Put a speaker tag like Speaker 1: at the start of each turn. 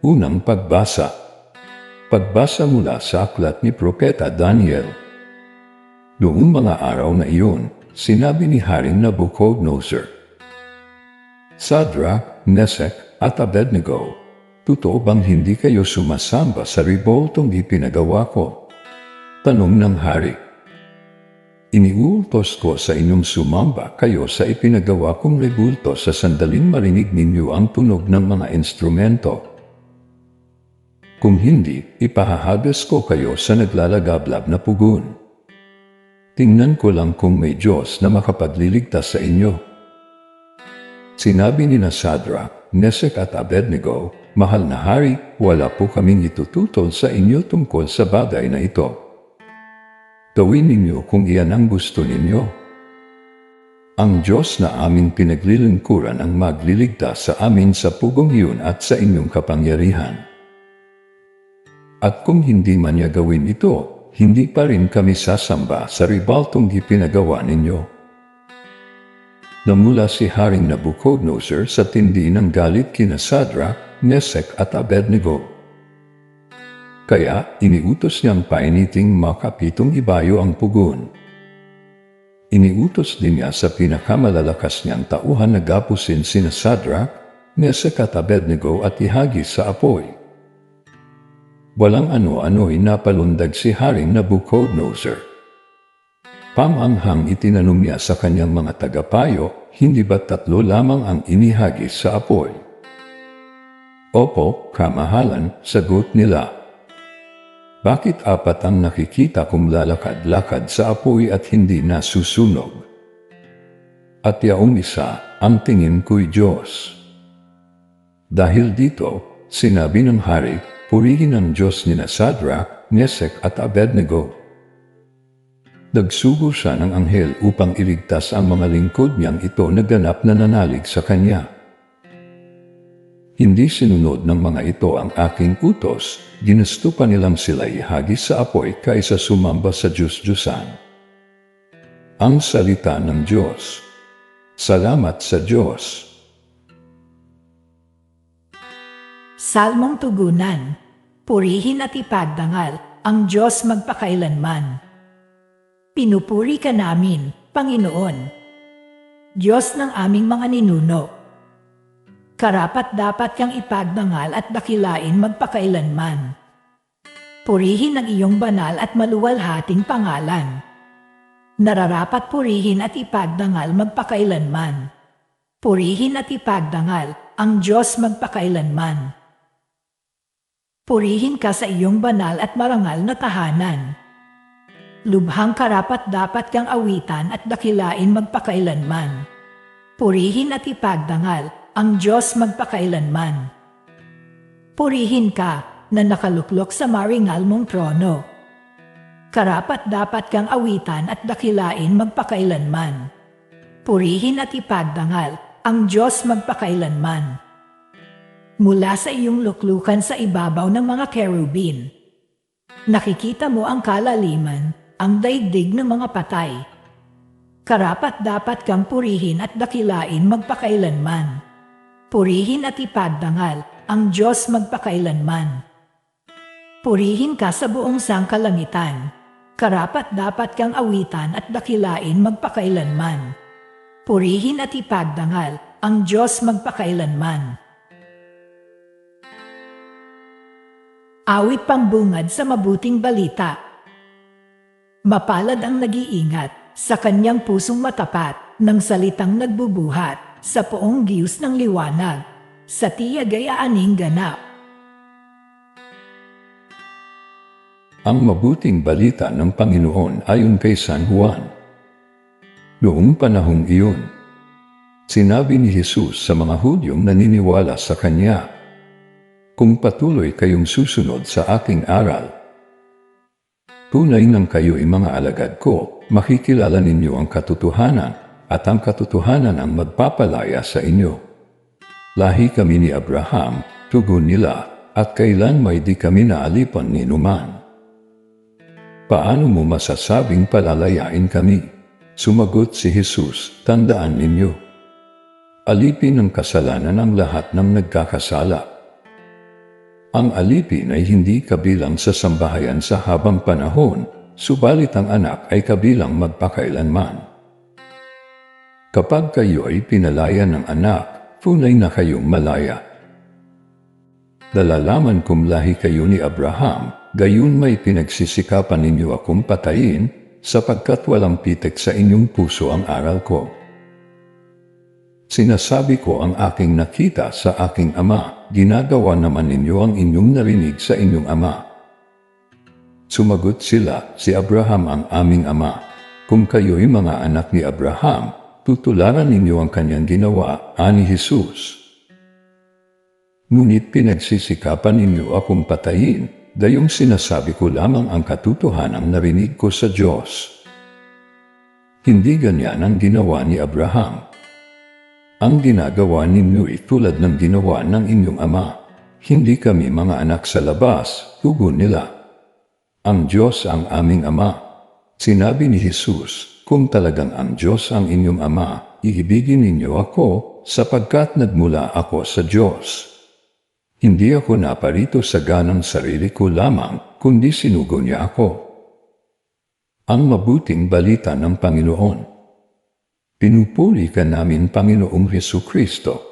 Speaker 1: Unang pagbasa. Pagbasa mula sa aklat ni Propeta Daniel. Noong mga araw na iyon, sinabi ni Haring Nabucodonosor, Sadra, Mesek at Abednego, totoo bang hindi kayo sumasamba sa riboltong ipinagawa ko? Tanong ng hari. Iniutos ko sa inyong sumamba kayo sa ipinagawa kong rebulto sa sandaling marinig ninyo ang tunog ng mga instrumento. Kung hindi, ipahahagas ko kayo sa naglalagablab na pugon. Tingnan ko lang kung may Diyos na makapagliligtas sa inyo. Sinabi ni na Sadra, Mesek at Abednego, Mahal na hari, wala po kaming itututol sa inyo tungkol sa bagay na ito. Gawin ninyo kung iyan ang gusto ninyo. Ang Diyos na aming pinaglilingkuran ang magliligtas sa amin sa pugong iyon at sa inyong kapangyarihan. At kung hindi man niya gawin ito, hindi pa rin kami sasamba sa ribaltong ipinagawa ninyo. Namula si Haring Nabucodonosor sa tindi ng galit kina Sadra, Mesek at Abednego. Kaya iniutos niyang painiting makapitong ibayo ang pugon. Iniutos din niya sa pinakamalalakas niyang tauhan na gapusin sina Sadrak, Mesek at Abednego at ihagis sa apoy. Walang ano-ano'y napalundag si Haring Nabucodonosor. Pamanghang itinanong niya sa kanyang mga tagapayo, hindi ba tatlo lamang ang inihagis sa apoy? Opo, kamahalan, sagot nila. Bakit apat ang nakikita kong lalakad-lakad sa apoy at hindi nasusunog? At yaong isa, ang tingin ko'y Diyos. Dahil dito, sinabi ng hari, purihin ang Diyos ni Sadra, Mesek at Abednego. Nagsugo siya ng anghel upang iligtas ang mga lingkod niyang ito na ganap na nanalig sa kanya. Hindi sinunod ng mga ito ang aking utos, ginusto pa nilang sila ihagis sa apoy kaysa sumamba sa Diyos-Diyosan. Ang salita ng Diyos. Salamat sa Diyos.
Speaker 2: Salmong Tugunan Purihin at ipagdangal ang Diyos magpakailanman. Pinupuri ka namin, Panginoon. Diyos ng aming mga ninuno. Karapat dapat kang ipagdangal at dakilain magpakailanman. Purihin ang iyong banal at maluwalhating pangalan. Nararapat purihin at ipagdangal magpakailanman. Purihin at ipagdangal ang Diyos magpakailanman. Purihin ka sa iyong banal at marangal na tahanan. Lubhang karapat dapat kang awitan at dakilain magpakailanman. Purihin at ipagdangal ang Diyos magpakailanman. Purihin ka na nakaluklok sa maringal mong trono. Karapat dapat kang awitan at dakilain magpakailanman. Purihin at ipagdangal ang Diyos magpakailanman mula sa iyong luklukan sa ibabaw ng mga kerubin. Nakikita mo ang kalaliman, ang daigdig ng mga patay. Karapat dapat kang purihin at dakilain magpakailanman. Purihin at ipagdangal ang Diyos magpakailanman. Purihin ka sa buong sangkalangitan. Karapat dapat kang awitan at dakilain magpakailanman. Purihin at ipagdangal ang Diyos magpakailanman. Awit pambungad sa mabuting balita. Mapalad ang nag-iingat sa kanyang pusong matapat ng salitang nagbubuhat sa poong giyos ng liwanag, sa tiyag ay aaning ganap.
Speaker 1: Ang mabuting balita ng Panginoon ayon kay San Juan. Noong panahong iyon, sinabi ni Jesus sa mga Hudyong naniniwala sa Kanya, kung patuloy kayong susunod sa aking aral. Tunay nang kayo'y mga alagad ko, makikilala ninyo ang katotohanan at ang katotohanan ang magpapalaya sa inyo. Lahi kami ni Abraham, tugon nila, at kailan may di kami naalipan ni Numan. Paano mo masasabing palalayain kami? Sumagot si Jesus, tandaan ninyo. Alipin ng kasalanan ang lahat ng nagkakasala Ang alipin ay hindi kabilang sa sambahayan sa habang panahon, subalit ang anak ay kabilang magpakailanman. Kapag kayo ay pinalaya ng anak, tunay na kayong malaya. Dalalaman kung lahi kayo ni Abraham, gayon may pinagsisikapan ninyo akong patayin, sapagkat walang pitik sa inyong puso ang aral ko. Sinasabi ko ang aking nakita sa aking ama, ginagawa naman ninyo ang inyong narinig sa inyong ama. Sumagot sila, si Abraham ang aming ama. Kung kayo'y mga anak ni Abraham, tutularan ninyo ang kanyang ginawa, ani Jesus. Ngunit pinagsisikapan ninyo akong patayin, dayong sinasabi ko lamang ang katotohanang narinig ko sa Diyos. Hindi ganyan ang ginawa ni Abraham. Ang ginagawa ninyo ay tulad ng ginawa ng inyong ama. Hindi kami mga anak sa labas, tugon nila. Ang Diyos ang aming ama. Sinabi ni Jesus, kung talagang ang Diyos ang inyong ama, iibigin ninyo ako sapagkat nagmula ako sa Diyos. Hindi ako naparito sa ganang sarili ko lamang, kundi sinugo niya ako. Ang mabuting balita ng Panginoon. Pinupuri ka namin Panginoong Heso Kristo